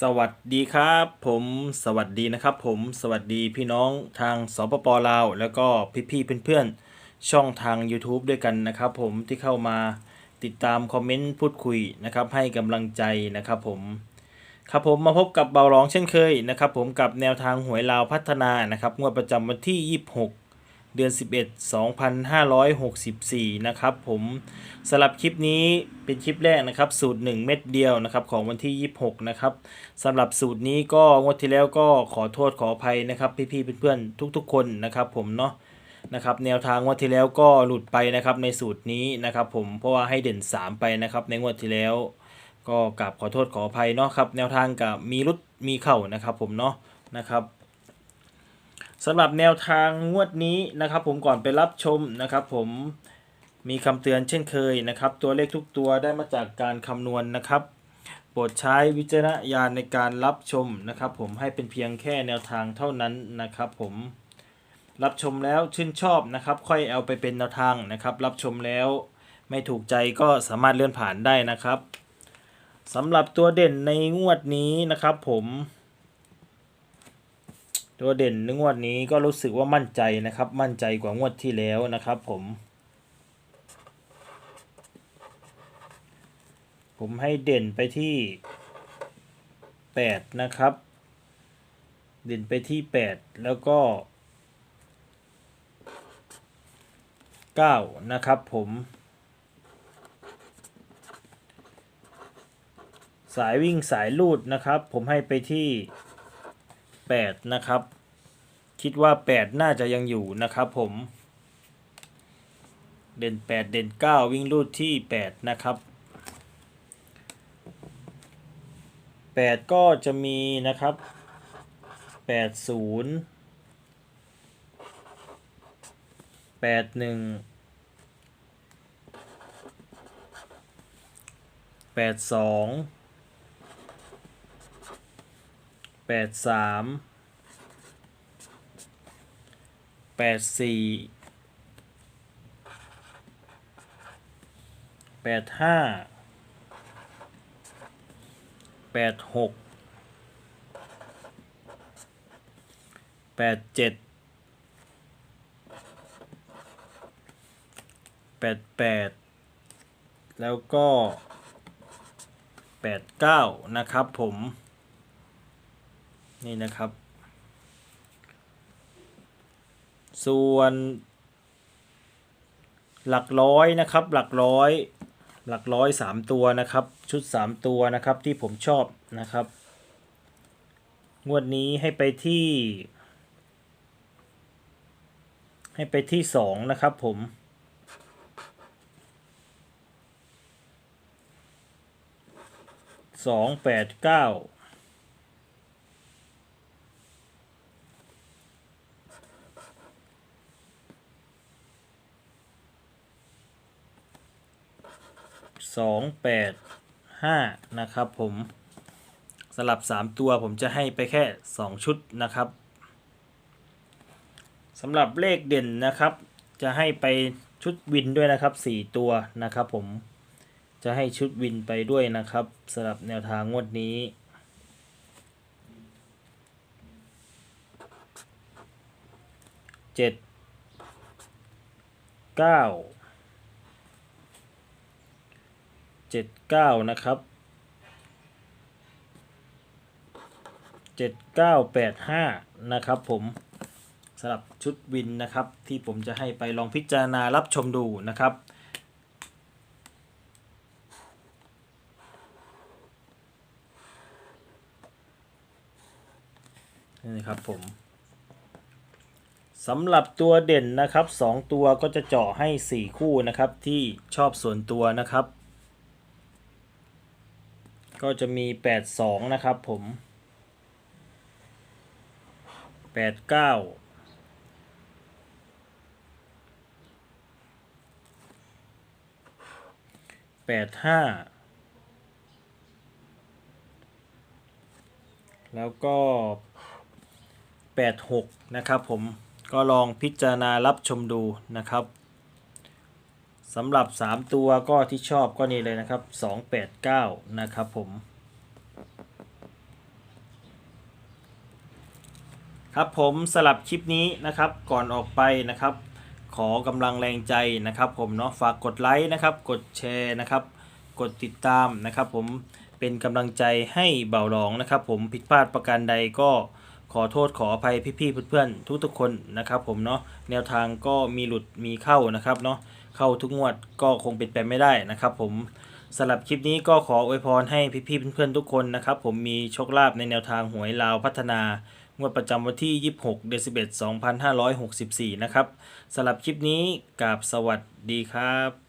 สวัสดีครับ ผมสวัสดีนะครับ ผมสวัสดีพี่น้องทางสปปลาว แล้วก็พี่ๆเพื่อนๆ ช่องทาง YouTube ด้วยกันนะครับ ผมที่เข้ามาติดตามคอมเมนต์พูดคุยนะครับ ให้กำลังใจนะครับผมครับผมมาพบกับเบาร้องเช่นเคยนะครับ ผมกับแนวทางหวยลาวพัฒนานะครับงวดประจำวันที่ 26 เดือน 11 2564 นะครับผมสำหรับคลิปนี้เป็นคลิปแรกนะครับ สูตร 1 เม็ดเดียวนะครับของวันที่ 26 นะครับสำหรับสูตรนี้ก็งวดที่แล้วก็ขอโทษขออภัยนะครับ พี่ๆเพื่อนๆทุก ๆ คนนะครับผมเนาะนะครับแนวทางงวดที่แล้วก็หลุดไปนะครับในสูตรนี้นะครับผมเพราะว่าให้เด่น 3 ไปนะครับในงวดที่แล้ว ก็กราบขอโทษขออภัยเนาะครับแนวทางกับมีรุดมีเข่านะครับผมเนาะนะครับ สำหรับแนวทางงวดนี้นะครับ ผมก่อนไปรับชมนะครับ ผมมีคำเตือนเช่นเคยนะครับ ตัวเลขทุกตัวได้มาจากการคำนวณนะครับโปรดใช้วิจารณญาณในการรับชมนะครับ ผมให้เป็นเพียงแค่แนวทางเท่านั้นนะครับ ผมรับชมแล้วชื่นชอบนะครับ ค่อยเอาไปเป็นแนวทางนะครับ รับชมแล้วไม่ถูกใจก็สามารถเลื่อนผ่านได้นะครับสำหรับตัวเด่นในงวดนี้นะครับ ผม ตัวเด่นในงวดนี้ก็รู้สึกว่ามั่นใจนะครับ มั่นใจกว่างวดที่แล้วนะครับ ผม ผมให้เด่นไปที่แปดนะครับ เด่นไปที่แปดแล้วก็เก้านะครับ ผมสายวิ่งสายลูดนะครับ ผมให้ไปที่ 8 นะครับ คิดว่า 8 น่าจะยังอยู่นะครับผม เด่น 8 เด่น 9 วิ่งรูดที่ 8 นะครับ 8 ก็จะมีนะครับ 80 81 82 แปดสามแปดสี่แปดห้าแปดหกแปดเจ็ดแปดแปดแล้วก็แปดเก้านะครับผม นี่นะครับ ส่วน หลักร้อยนะครับ หลักร้อย หลักร้อยสามตัวนะครับ ชุดสามตัวนะครับที่ผมชอบนะครับ งวดนี้ให้ไปที่ ให้ไปที่สองนะครับผมสองแปดเก้า สองแปดห้านะครับผมสลับสามตัวผมจะให้ไปแค่สองชุดนะครับสำหรับเลขเด่นนะครับ จะให้ไปชุดวินด้วยนะครับสี่ตัวนะครับผมจะให้ชุดวินไปด้วยนะครับสำหรับแนวทางงวดนี้ เจ็ดเก้า เจ็ดเก้านะครับเจ็ดเก้าแปดห้านะครับผมสำหรับชุดวินนะครับที่ผมจะให้ไปลองพิจารณารับชมดูนะครับนี่นะครับผมสำหรับตัวเด่นนะครับสองตัวก็จะเจาะให้สี่คู่นะครับที่ชอบส่วนตัวนะครับ ก็จะมี82นะครับผม89 85แล้วก็86นะครับผมก็ลองพิจารณารับชมดูนะครับ สำหรับ 3 ตัวก็ที่ชอบก็นี่เลยนะครับ 289 นะครับผม ครับผมสลับคลิปนี้นะครับก่อนออกไปนะครับ ขอกำลังแรงใจนะครับ ผมเนาะฝากกดไลค์นะครับกดแชร์นะครับ กดติดตามนะครับ ผมเป็นกำลังใจให้เบาหลองนะครับ ผมผิดพลาดประการใดก็ขอโทษขออภัยพี่ๆเพื่อนๆทุกๆคนนะครับ ผมเนาะแนวทางก็มีหลุดมีเข้านะครับเนาะ เข้าทุกงวดก็คงเป็นไปไม่ได้นะครับผมสำหรับคลิปนี้ก็ขออวยพรให้พี่ๆเพื่อนๆทุกคนนะครับ ผมมีโชคลาภในแนวทางหวยลาวพัฒนางวดประจำวันที่ 26 เดือน11 2564 นะครับสำหรับคลิปนี้กับสวัสดีครับ